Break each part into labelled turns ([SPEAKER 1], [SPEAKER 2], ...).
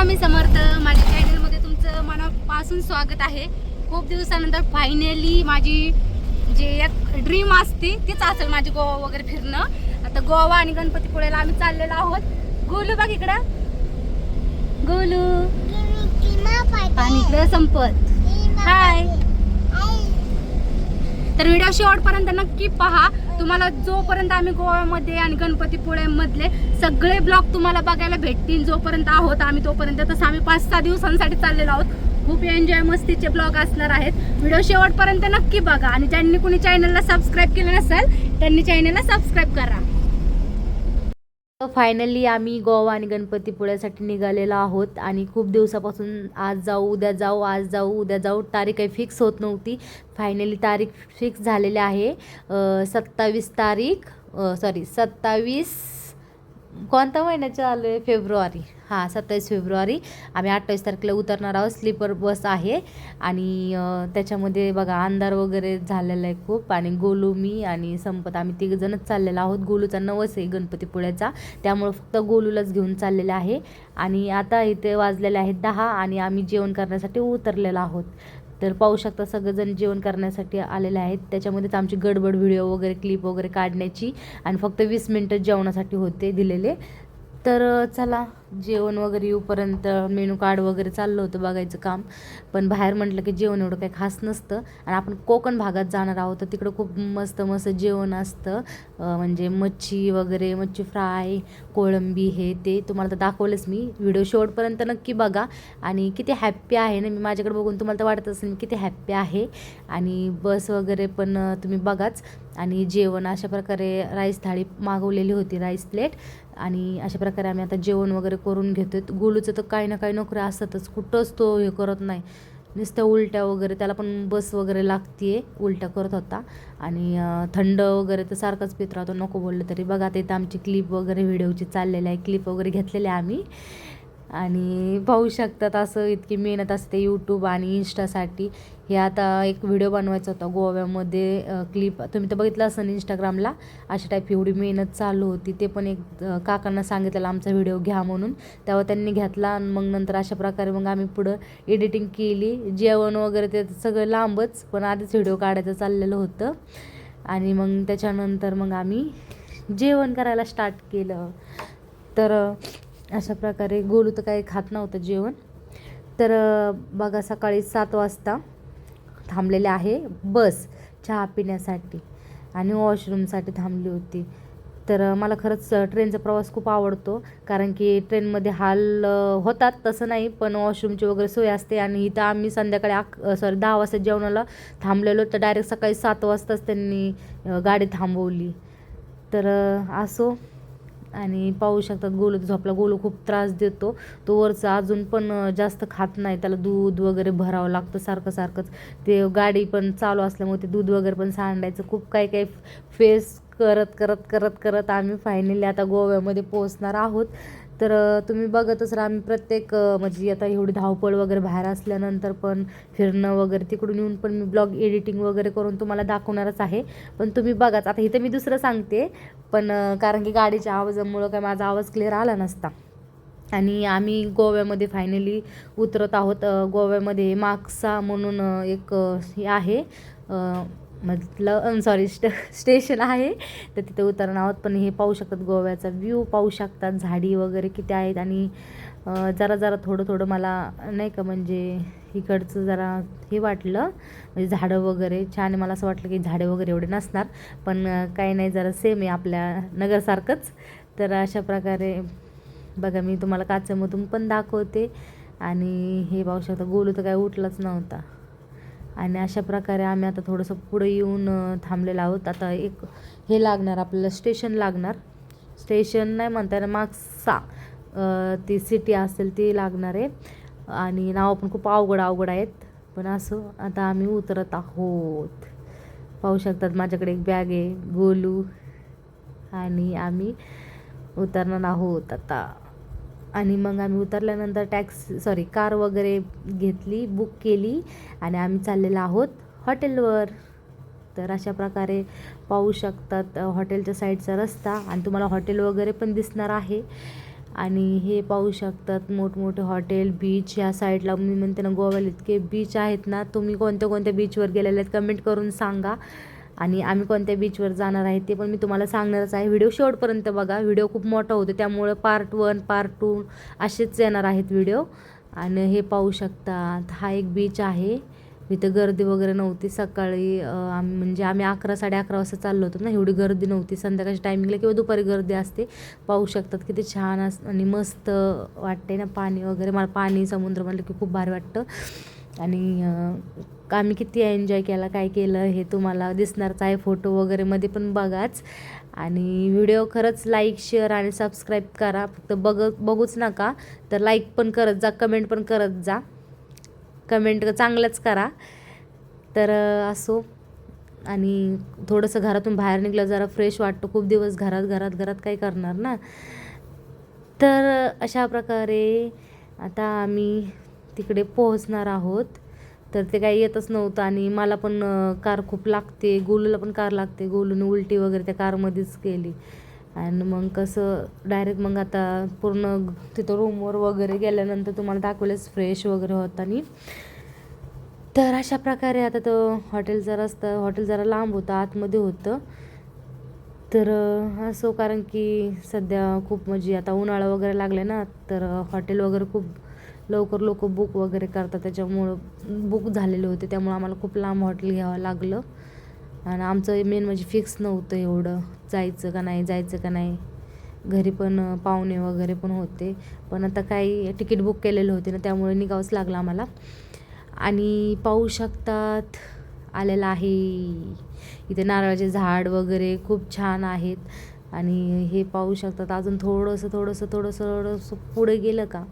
[SPEAKER 1] स्वामी समर्थ. माझ्या चॅनलमध्ये तुमचं मनापासून स्वागत आहे. खूप दिवसानंतर फायनली माझी जे एक ड्रीम असते तीच असेल माझी गोवा वगैरे फिरणं. आता गोवा आणि गणपतीपुळ्याला आम्ही चाललेलो आहोत. गोलू बघ इकडं. गोलू. आणि इकडं संपत. हाय तर व्हिडिओ शेवटपर्यंत नक्की पहा. तुम्हाला जोपर्यंत आम्ही गोव्यामध्ये आणि गणपतीपुळ्यामधले सगळे ब्लॉग तुम्हाला बघायला भेटतील जोपर्यंत आहोत आम्ही तोपर्यंत तसं आम्ही पाच सहा दिवसांसाठी चाललेलो आहोत. खूप एन्जॉय मस्तीचे ब्लॉग असणार आहेत. व्हिडिओ शेवटपर्यंत नक्की बघा. आणि ज्यांनी कोणी चॅनलला सबस्क्राईब केलं नसेल त्यांनी चॅनलला सबस्क्राईब करा.
[SPEAKER 2] फायनली आम्ही गोवा आणि गणपतीपुळ्यासाठी निघालेलो आहोत आणि खूप दिवसापासून आज जाऊ उद्या जाऊ आज जाऊ उद्या जाऊ. तारीख काही फिक्स होत नव्हती. फायनली तारीख फिक्स झालेली आहे. सत्तावीस तारीख सॉरी सत्तावीस कोणत्या महिन्याचं आलो आहे? फेब्रुवारी. हां सत्तावीस फेब्रुवारी. आम्ही अठ्ठावीस तारखेला उतरणार आहोत. स्लीपर बस आहे. आणि त्याच्यामध्ये बघा अंधार वगैरे झालेला आहे खूप. आणि गोलू मी आणि संपत आम्ही तिघजणच चाललेलो आहोत. गोलूचा नवस आहे गणपतीपुळ्याचा. त्यामुळं फक्त गोलूलाच घेऊन चाललेलं आहे. आणि आता इथे वाजलेले आहेत दहा आणि आम्ही जेवण करण्यासाठी उतरलेलो आहोत. तर पाहू शकता सगळेजण जेवण करण्यासाठी आलेले आहेत. त्याच्यामध्येच आमची गडबड व्हिडिओ वगैरे क्लिप वगैरे काढण्याची आणि फक्त वीस मिनटं जेवणासाठी होते दिलेले. तर चला जेवण वगैरे येऊपर्यंत मेनू कार्ड वगैरे चाललं होतं बघायचं काम. पण बाहेर म्हटलं की जेवण एवढं काही खास नसतं. आणि आपण कोकण भागात जाणार आहोत तर तिकडं खूप मस्त मस्त जेवण असतं. म्हणजे मच्छी वगैरे मच्छी फ्राय कोळंबी हे ते तुम्हाला तर दाखवलंच मी. व्हिडिओ शेवटपर्यंत नक्की बघा. आणि किती हॅप्पी आहे ना मी माझ्याकडे बघून तुम्हाला तर वाटत असेल मी किती हॅप्पी आहे. आणि बस वगैरे पण तुम्ही बघाच. आणि जेवण अशा प्रकारे राईस थाळी मागवलेली होती राईस प्लेट आणि अशा प्रकारे आम्ही आता जेवण वगैरे करून घेतोय. गोलूचं तर काही ना काही नोकऱ्या असतातच. कुठंच तो हे करत नाही. नुसत्या उलट्या वगैरे त्याला पण बस वगैरे लागते उलट्या करत होता. आणि थंड वगैरे तर सारखंच पित राहतो नको बोललं तरी. बघा ते तर आमची क्लिप वगैरे व्हिडिओची चाललेली आहे. क्लिप वगैरे घेतलेली आहे आम्ही. आणि पाहू शकतात असं इतकी मेहनत असते यूट्यूब आणि इंस्टासाठी हे आता एक व्हिडिओ बनवायचा होता गोव्यामध्ये क्लिप तुम्ही तर बघितलं असेल इंस्टाग्रामला अशा टाईप एवढी मेहनत चालू होती. ते पण एक काकांना सांगितलेलं आमचा व्हिडिओ घ्या म्हणून. तेव्हा त्यांनी घेतला आणि मग नंतर अशा प्रकारे मग आम्ही पुढं एडिटिंग केली. जेवण वगैरे ते सगळं लांबच पण आधीच व्हिडिओ काढायचं चाललेलं होतं. आणि मग त्याच्यानंतर मग आम्ही जेवण करायला स्टार्ट केलं. तर अशा प्रकारे गोलू तर काही खात नव्हतं जेवण. तर बघा सकाळी सात वाजता थांबलेले आहे बस चहा पिण्यासाठी. आणि वॉशरूमसाठी थांबली होती. तर मला खरंच ट्रेनचा प्रवास खूप आवडतो. कारण की ट्रेनमध्ये हाल होतात तसं नाही पण वॉशरूमची वगैरे सोय असते. आणि इथं आम्ही संध्याकाळी अक सॉरी दहा वाजता जेवणाला थांबलेलो. तर डायरेक्ट सकाळी सात वाजताच त्यांनी गाडी थांबवली. तर असो. आणि पाहू शकतात गोलू झोपला गोलू खूप त्रास देतो. तो वरचा अजून पण जास्त खात नाही. त्याला दूध वगैरे भरावं लागतं सारखं सारखंच. ते गाडी पण चालू असल्यामुळे ते दूध वगैरे पण सांडायचं. खूप काही काही फेस करत करत करत करत आम्ही फायनली आता गोव्यामध्ये पोहोचणार आहोत. तर तुम्ही बघतच राहा. आम्ही प्रत्येक म्हणजे आता एवढी धावपळ वगैरे बाहेर असल्यानंतर पण फिरणं वगैरे तिकडून येऊन पण मी ब्लॉग एडिटिंग वगैरे करून तुम्हाला दाखवणारच आहे. पण तुम्ही बघाच. आता इथं मी दुसरं सांगते पण कारण की गाडीच्या आवाजामुळं काय माझा आवाज क्लिअर आला नसता. आणि आम्ही गोव्यामध्ये फायनली उतरत आहोत. गोव्यामध्ये मागसा म्हणून एक हे आहे. म्हटलं सॉरी स्ट स्टेशन आहे. तर तिथे उतरणार आहोत पण हे पाहू शकतात गोव्याचा व्ह्यू पाहू शकतात झाडी वगैरे किती आहेत आणि जरा जरा थोडं थोडं मला नाही का म्हणजे इकडचं जरा हे वाटलं म्हणजे झाडं वगैरे छान आहे. मला असं वाटलं की झाडे वगैरे एवढे नसणार पण काही नाही जरा सेम आहे आपल्या नगरसारखंच. तर अशा प्रकारे बघा मी तुम्हाला काचेमधून पण दाखवते. आणि हे पाहू शकता गोलू तर काय उठलाच नव्हता. आणि अशा प्रकारे आम्ही आता थोडंसं पुढे येऊन थांबलेलं आहोत. आता एक हे लागणार आपल्याला स्टेशन लागणार. स्टेशन नाही म्हणता येणार मागसा ती सिटी असेल ती लागणार आहे. आणि नावं पण खूप अवघड अवघड आहेत. पण असं आता आम्ही उतरत आहोत. पाहू शकतात माझ्याकडे एक बॅग आहे गोलू. आणि आम्ही उतरणार आहोत आता. आणि मग आम्ही उतरल्यानंतर टॅक्सी सॉरी कार वगैरे घेतली बुक केली आणि आम्ही चाललेलो आहोत हॉटेलवर तर अशा प्रकारे पाहू शकतात हॉटेलच्या साईडचा रस्ता आणि तुम्हाला हॉटेल वगैरे पण दिसणार आहे. आणि हे पाहू शकतात मोठमोठे हॉटेल बीच या साईडला मी म्हणते ना गोव्याला इतके बीच आहेत ना तुम्ही कोणत्या कोणत्या बीचवर गेलेले आहेत कमेंट करून सांगा. आणि आम्ही कोणत्या बीचवर जाणार आहे ते पण मी तुम्हाला सांगणारच आहे. व्हिडिओ शेवटपर्यंत बघा. व्हिडिओ खूप मोठा होतो. त्यामुळं पार्ट वन पार्ट टू असेच येणार आहेत व्हिडिओ आणि हे पाहू शकतात. हा एक बीच आहे. इथं गर्दी वगैरे नव्हती. सकाळी आम्ही म्हणजे आम्ही अकरा साडे अकरा वाजता चाललो होतो ना. एवढी गर्दी नव्हती. संध्याकाळच्या टायमिंगला किंवा दुपारी गर्दी असते. पाहू शकतात किती छान अस आणि मस्त वाटते ना पाणी वगैरे. मला पाणी समुद्र म्हटलं की खूप भारी वाटतं. आणि आम्ही किती एन्जॉय केला काय केलं हे तुम्हाला दिसणारच आहे फोटो वगैरेमध्ये पण बघाच. आणि व्हिडिओ खरंच लाईक शेअर आणि सबस्क्राईब करा. फक्त बघ बघूच नका. तर लाईक पण करत जा कमेंट पण करत जा. कमेंट चांगलंच करा. तर असो. आणि थोडंसं घरातून बाहेर निघलं जरा फ्रेश वाटतो. खूप दिवस घरात घरात घरात काय करणार ना. तर अशा प्रकारे आता आम्ही तिकडे पोहोचणार आहोत. तर ते काही येतच नव्हतं आणि मला पण कार खूप लागते. गोलूला पण कार लागते. गोलूने उलटी वगैरे त्या कारमध्येच केली. आणि मग कसं डायरेक्ट मग आता पूर्ण तिथं रूमवर वगैरे गेल्यानंतर तुम्हाला दाखवलेच फ्रेश वगैरे होतानी तर अशा प्रकारे आता तो हॉटेलचा रस्ता हॉटेल जरा लांब होतं आतमध्ये होतं. तर असो कारण की सध्या खूप म्हणजे आता उन्हाळा वगैरे लागला ना तर हॉटेल वगैरे खूप लवकर लोक बुक वगैरे करतात. त्याच्यामुळं बुक झालेले होते. त्यामुळं आम्हाला खूप लांब हॉटेल घ्यावं लागलं. आणि आमचं मेन म्हणजे फिक्स नव्हतं एवढं. जायचं का नाही जायचं का नाही. घरी पण पाहुणे वगैरे पण होते. पण आता काही तिकीट बुक केलेलं होते ना त्यामुळे निघावंच लागलं आम्हाला. आणि पाहू शकतात आलेलं आहे. इथे नारळाचे झाड वगैरे खूप छान आहेत. आणि हे पाहू शकतात. अजून थोडंसं थोडंसं थोडंसं थोडंसं पुढे गेलं का?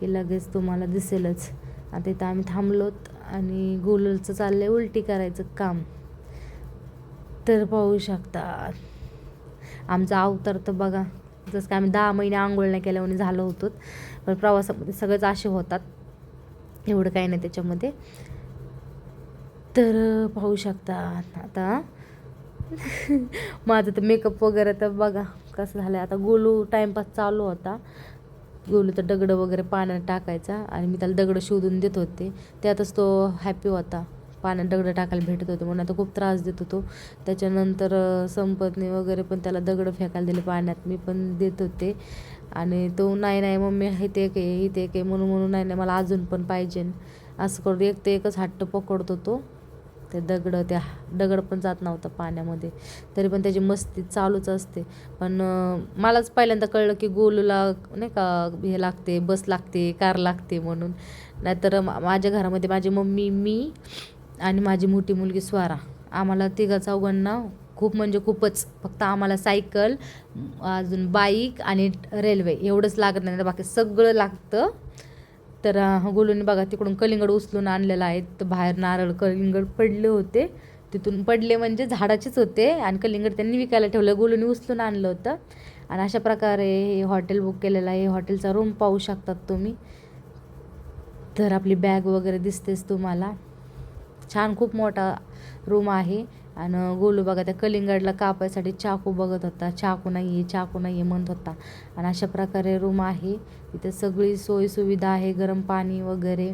[SPEAKER 2] की लगेच तुम्हाला दिसेलच. आता इथं आम्ही थांबलोत आणि गोलचं चाललं आहे उलटी करायचं काम. तर पाहू शकतात आमचा अवतार तर बघा जसं काय आम्ही दहा महिने आंघोळ नाही केल्यामुळे झालो होतो. पण प्रवासामध्ये सगळेच असे होतात. एवढं काही नाही त्याच्यामध्ये. तर पाहू शकतात आता माझं तर मेकअप वगैरे तर बघा कसं झालं आहे आता गोलू टाईमपास चालू होता. गेलो तर दगडं वगैरे पाण्यात टाकायचा आणि मी त्याला दगडं शोधून देत होते. त्यातच तो हॅपी होता. पाण्यात दगडं टाकायला भेटत होते. म्हणून आता खूप त्रास देत होतो. त्याच्यानंतर संपत्नी वगैरे पण त्याला दगडं फेकायला दिले पाण्यात. मी पण देत होते. आणि तो नाही नाही मम्मी हे ते काय हे एक आहे. म्हणून म्हणून नाही नाही मला अजून पण पाहिजे. असं करून एक ते एकच हट्ट पकडतो तो ते दगडं त्या दगड पण जात नव्हता पाण्यामध्ये. तरी पण त्याची मस्ती चालूच असते. पण मलाच पहिल्यांदा कळलं की गोलूला नाही का हे लागते बस लागते कार लागते म्हणून. नाहीतर माझ्या घरामध्ये माझी मम्मी मी आणि माझी मोठी मुलगी स्वारा. आम्हाला तिघा चौघांना खूप म्हणजे खूपच फक्त आम्हाला सायकल अजून बाईक आणि रेल्वे एवढंच लागत नाही. बाकी सगळं लागतं. तर अं, गोलूने बघा तिकडून कलिंगड उचलून आणलेलं आहे. तर बाहेर नारळ कलिंगड पडले होते. तिथून पडले म्हणजे झाडाचेच होते आणि कलिंगड त्यांनी विकायला ठेवलं गोलूने उचलून आणलं होतं. आणि अशा प्रकारे हे हॉटेल बुक केलेलं आहे. हॉटेलचा रूम पाहू शकतात तुम्ही. तर आपली बॅग वगैरे दिसतेच तुम्हाला. छान खूप मोठा रूम आहे. आणि गोलू बघा त्या कलिंगडला कापायसाठी चाकू बघत होता. चाकू नाही आहे चाकू नाही आहे म्हणत होता. आणि अशा प्रकारे रूम आहे. इथे सगळी सोयसुविधा आहे गरम पाणी वगैरे.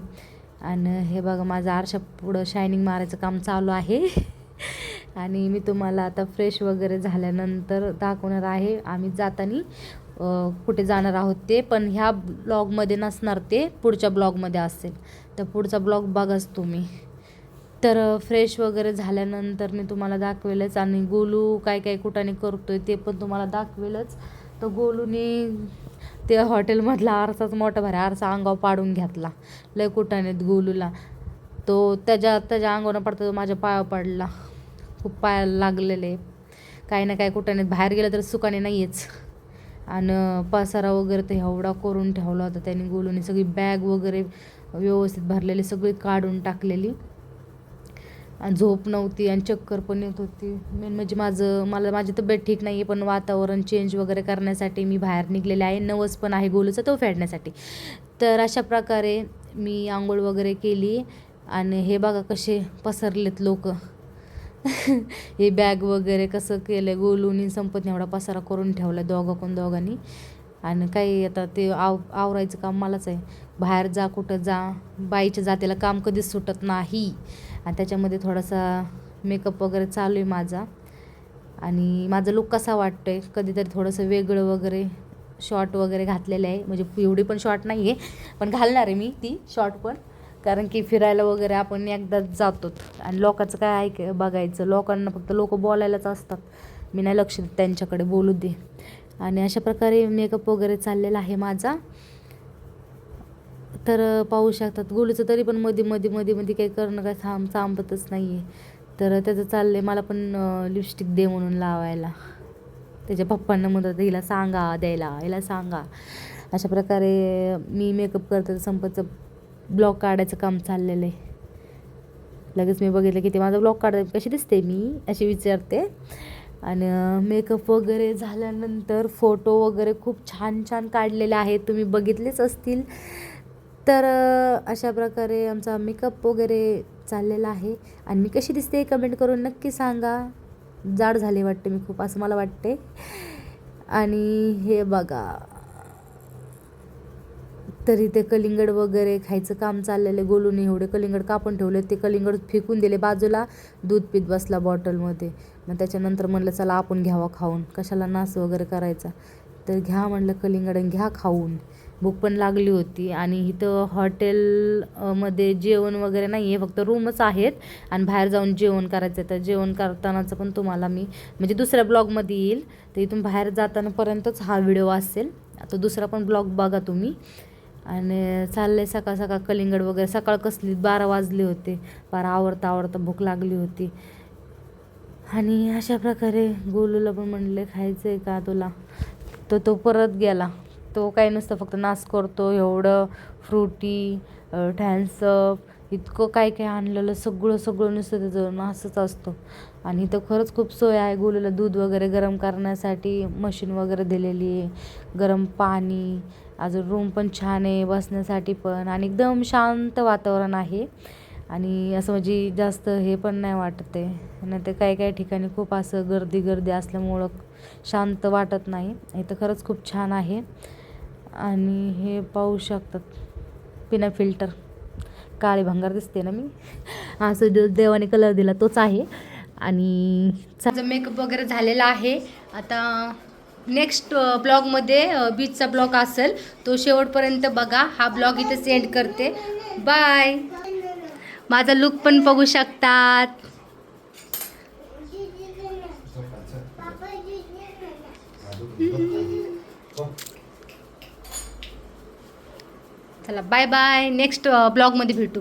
[SPEAKER 2] आणि हे बघा माझं आरशा पुढं शायनिंग मारायचं काम चालू आहे. आणि मी तुम्हाला आता फ्रेश वगैरे झाल्यानंतर दाखवणार आहे. आम्ही जाताना कुठे जाणार आहोत ते पण ह्या ब्लॉगमध्ये नसणार ते. पुढच्या ब्लॉगमध्ये असेल. तर पुढचा ब्लॉग बघाच तुम्ही. तर फ्रेश वगैरे झाल्यानंतर मी तुम्हाला दाखवेलच आणि गोलू काय काय कुठाने करतो आहे ते पण तुम्हाला दाखवेलच. तर गोलूने ते हॉटेलमधला आरसाच मोठा भारी आरसा अंगावर पाडून घेतला. लय कुठाने गोलूला. तो त्याच्या त्याच्या अंगावर पडता तो माझ्या पाया पडला. खूप पायाला लागलेले. काही ना काही कुठाने बाहेर गेलं तर सुखाने नाहीच आणि पसारा वगैरे तर एवढा करून ठेवला होता त्याने. गोलूने सगळी बॅग वगैरे व्यवस्थित भरलेली सगळी काढून टाकलेली. आणि झोप नव्हती आणि चक्कर पण येत होती. मेन म्हणजे माझं मला माझी तब्येत ठीक नाही आहे पण वातावरण चेंज वगैरे करण्यासाठी मी बाहेर निघलेले आहे. नवस पण आहे गोलूचा तो फेडण्यासाठी. तर अशा प्रकारे मी आंघोळ वगैरे केली आणि हे बघा कसे पसरलेत लोक. हे बॅग वगैरे कसं केलं गोलूनी संपत एवढा पसारा करून ठेवला दोघं कोण दोघांनी. आणि काही आता ते आव आवरायचं काम मलाच आहे. बाहेर जा कुठं जा बाईच्या जातीला काम कधीच सुटत नाही. आणि त्याच्यामध्ये थोडासा मेकअप वगैरे चालू आहे माझा. आणि माझा लुक कसा वाटतो आहे कधीतरी थोडंसं वेगळं वगैरे शॉर्ट वगैरे घातलेलं आहे. म्हणजे एवढी पण शॉर्ट नाही आहे पण घालणार आहे मी ती शॉर्ट पण. कारण की फिरायला वगैरे आपण एकदाच जातो आणि लोकांचं काय ऐक बघायचं? लोकांना फक्त लोक बोलायलाच असतात. मी नाही लक्ष देत त्यांच्याकडे बोलू दे. आणि अशा प्रकारे मेकअप वगैरे चाललेला आहे माझा. तर पाहू शकतात. गोलूचं तरी पण मध्ये मध्ये मध्ये मध्ये काही करणं काय थांब थांबतच नाही आहे तर त्याचं चाललं आहे मला पण लिपस्टिक दे म्हणून लावायला. त्याच्या पप्पांना म्हणतात हिला सांगा द्यायला. हिला सांगा. अशा प्रकारे मी मेकअप करते. तर संपतचं ब्लॉग काढायचं काम चाललेलं आहे. लगेच मी बघितलं की ते माझा ब्लॉग काढायचं कशी दिसते मी अशी विचारते. आणि मेकअप वगैरे झाल्यानंतर फोटो वगैरे खूप छान छान काढलेले आहेत. तुम्ही बघितलेच असतील. तर अशा प्रकारे आमचा मेकअप वगैरे चाललेला आहे. आणि मी कशी दिसते कमेंट करून नक्की सांगा. जाड झाले वाटते मी खूप असं मला वाटते. आणि हे बघा. तरी ते कलिंगड वगैरे खायचं काम चाललेलं गोलून एवढे कलिंगड कापून ठेवले ते कलिंगड फेकून दिले बाजूला. दूध पीत बसला बॉटलमध्ये. मग त्याच्यानंतर म्हणलं चला आपण घ्यावा खाऊन. कशाला नास वगैरे करायचा? तर घ्या म्हणलं कलिंगड घ्या खाऊन. भूक पण लागली होती आणि इथं हॉटेलमध्ये जेवण वगैरे नाही आहे फक्त रूमच आहेत आणि बाहेर जाऊन जेवण करायचं आहे. तर जेवण करतानाचं पण तुम्हाला मी म्हणजे दुसऱ्या ब्लॉगमध्ये येईल. तर इथून बाहेर जातानापर्यंतच हा व्हिडिओ असेल. तो दुसरा पण ब्लॉग बघा तुम्ही. आणि चाललंय सकाळ सकाळ कलिंगड वगैरे. सकाळ कसली? बारा वाजले होते. बारा आवडता आवडता भूक लागली होती. आणि अशा प्रकारे गोलूला पण म्हणले खायचं आहे का तुला? तर तो परत गेला. तो काही नसतं फक्त नाच करतो एवढं फ्रुटी थॅन्सअप इतकं काय काय आणलेलं सगळं सगळं नुसतं त्याचं नाचच असतो. आणि इथं खरंच खूप सोय आहे गोलूला दूध वगैरे गरम करण्यासाठी मशीन वगैरे दिलेली आहे. गरम पाणी अजून रूम पण छान आहे बसण्यासाठी पण. आणि एकदम शांत वातावरण आहे. आणि असं म्हणजे जास्त हे पण नाही वाटत आहे. नाही तर काही काही ठिकाणी खूप असं गर्दी गर्दी असल्यामुळं शांत वाटत नाही. हे तर खरंच खूप छान आहे. आणि हे पाहू शकतात. पिना फिल्टर काळे भंगार दिसते ना मी? असं जो देवाने कलर दिला तोच आहे. आणि
[SPEAKER 1] माझा मेकअप वगैरे झालेला आहे. आता नेक्स्ट ब्लॉगमध्ये बीचचा ब्लॉग असेल तो शेवटपर्यंत बघा. हा ब्लॉग इथे सेंड करते. बाय माझा लुक पण बघू शकतात. चला बाय बाय नेक्स्ट ब्लॉगमध्ये भेटू.